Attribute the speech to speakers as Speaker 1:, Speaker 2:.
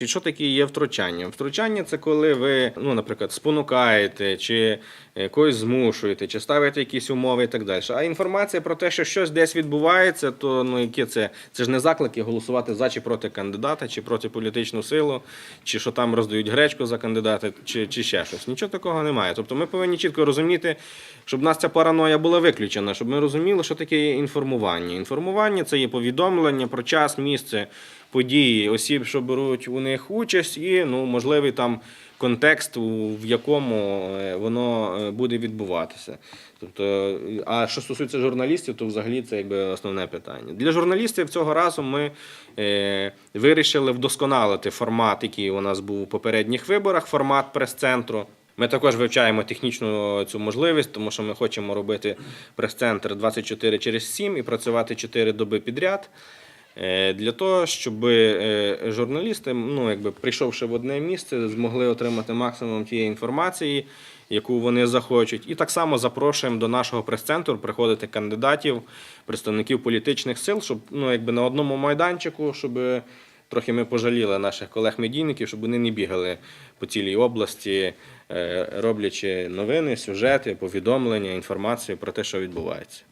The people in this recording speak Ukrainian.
Speaker 1: І що таке є втручання? Втручання це коли ви, ну, наприклад, спонукаєте, чи е, когось змушуєте, чи ставите якісь умови і так далі. А інформація про те, що щось десь відбувається, то ну яке це? Це ж не заклики голосувати за чи проти кандидата, чи проти політичну силу, чи що там роздають гречку за кандидата, чи, чи ще щось. Нічого такого немає. Тобто ми повинні чітко розуміти, щоб нас ця параноя була виключена, щоб ми розуміли, що таке є інформування. Інформування це є повідомлення про час, місце, події, осіб, що беруть у них участь, і ну, можливий там контекст, в якому е, воно е, буде відбуватися. Тобто, а що стосується журналістів, то взагалі це якби основне питання. Для журналістів цього разу ми е, вирішили вдосконалити формат, який у нас був у попередніх виборах, формат прес-центру. Ми також вивчаємо технічну цю можливість, тому що ми хочемо робити прес-центр 24 через 7 і працювати 4 доби підряд. Е, Для того, щоб е, журналісти, ну, якби прийшовши в одне місце, змогли отримати максимум тієї інформації, яку вони захочуть. І так само запрошуємо до нашого прес-центру приходити кандидатів, представників політичних сил, щоб ну, якби на одному майданчику, щоб трохи ми пожаліли наших колег-медійників, щоб вони не бігали по цілій області, е, роблячи новини, сюжети, повідомлення, інформацію про те, що відбувається.